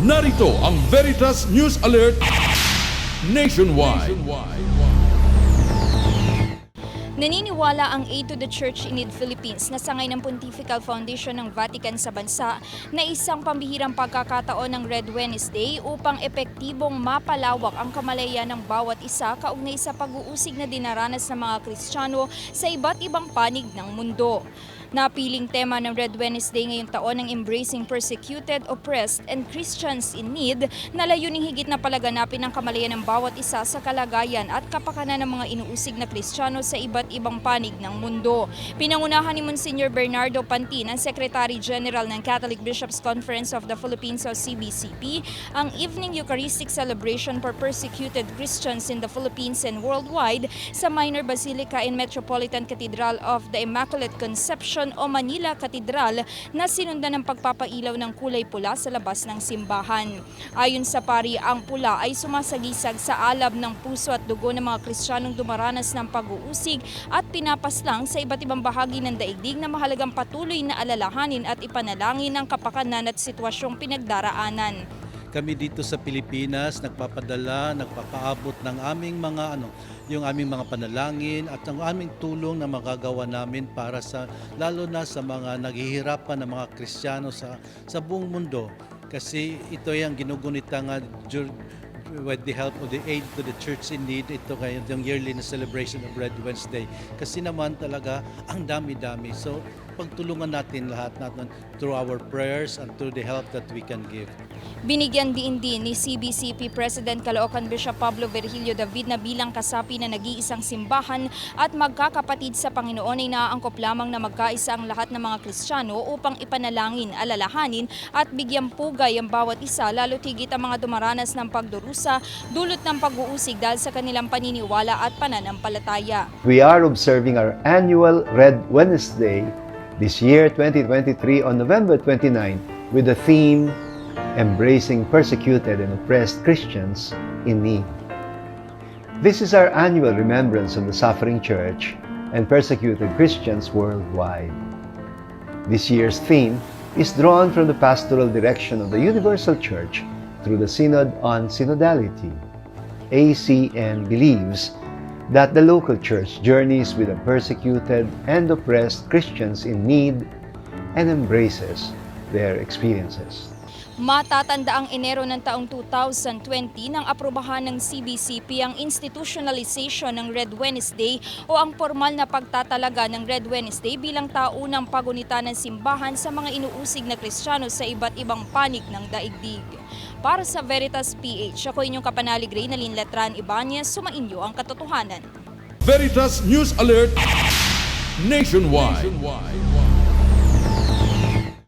Narito ang Veritas News Alert Nationwide. Naniniwala ang Aid to the Church in Need Philippines na sangay ng Pontifical Foundation ng Vatican sa bansa na isang pambihirang pagkakataon ng Red Wednesday upang epektibong mapalawak ang kamalayan ng bawat isa kaugnay sa pag-uusig na dinaranas ng mga Kristiyano sa iba't ibang panig ng mundo. Napiling tema ng Red Wednesday ngayong taon ng Embracing Persecuted, Oppressed, and Christians in Need na layuning higit na palaganapin ang kamalayan ng bawat isa sa kalagayan at kapakanan ng mga inuusig na Kristiyano sa iba't ibang panig ng mundo. Pinangunahan ni Monsignor Bernardo Pantin, ang Secretary General ng Catholic Bishops Conference of the Philippines o CBCP, ang Evening Eucharistic Celebration for Persecuted Christians in the Philippines and worldwide sa Minor Basilica in Metropolitan Cathedral of the Immaculate Conception o Manila Cathedral na sinundan ng pagpapailaw ng kulay pula sa labas ng simbahan. Ayon sa pari, ang pula ay sumasagisag sa alab ng puso at dugo ng mga Kristiyanong dumaranas ng pag-uusig at pinapaslang sa iba't ibang bahagi ng daigdig na mahalagang patuloy na alalahanin at ipanalangin ang kapakanan at sitwasyong pinagdaraanan. Kami dito sa Pilipinas nagpapadala, nagpapaabot ng aming mga ano, yung aming mga panalangin at ang aming tulong na magagawa namin para sa lalo na sa mga naghihirapan na mga Kristiyano sa sa buong mundo. Kasi ito yung ginugunita nga with the help of the aid to the church in need ito ngayon yung yearly na celebration of Red Wednesday. Kasi naman talaga ang dami-dami. So pagtulungan natin lahat natin through our prayers and through the help that we can give Binigyan din din ni CBCP President Caloocan Bishop Pablo Virgilio David na bilang kasapi na nag-iisang simbahan at magkakapatid sa Panginoon ay naaangkop lamang na magkaisa ang lahat ng mga Kristiyano upang ipanalangin, alalahanin at bigyan pugay ang bawat isa lalo tigit ang mga dumaranas ng pagdurusa dulot ng pag-uusig dahil sa kanilang paniniwala at pananampalataya. We are observing our annual Red Wednesday this year, 2023, on November 29, with the theme Embracing Persecuted and Oppressed Christians in Need. This is our annual remembrance of the suffering church and persecuted Christians worldwide. This year's theme is drawn from the pastoral direction of the Universal Church through the Synod on Synodality. ACN believes that the local church journeys with the persecuted and oppressed Christians in need and embraces their experiences. Matatanda ang Enero ng taong 2020 nang aprobahan ng CBCP ang institutionalization ng Red Wednesday o ang formal na pagtatalaga ng Red Wednesday bilang taunang pagunita ng simbahan sa mga inuusig na Kristiyano sa iba't ibang panig ng daigdig. Para sa Veritas PH, ako inyong kapanalig Ray na Linletran Ibanez, sumainyo ang katotohanan. Veritas News Alert Nationwide.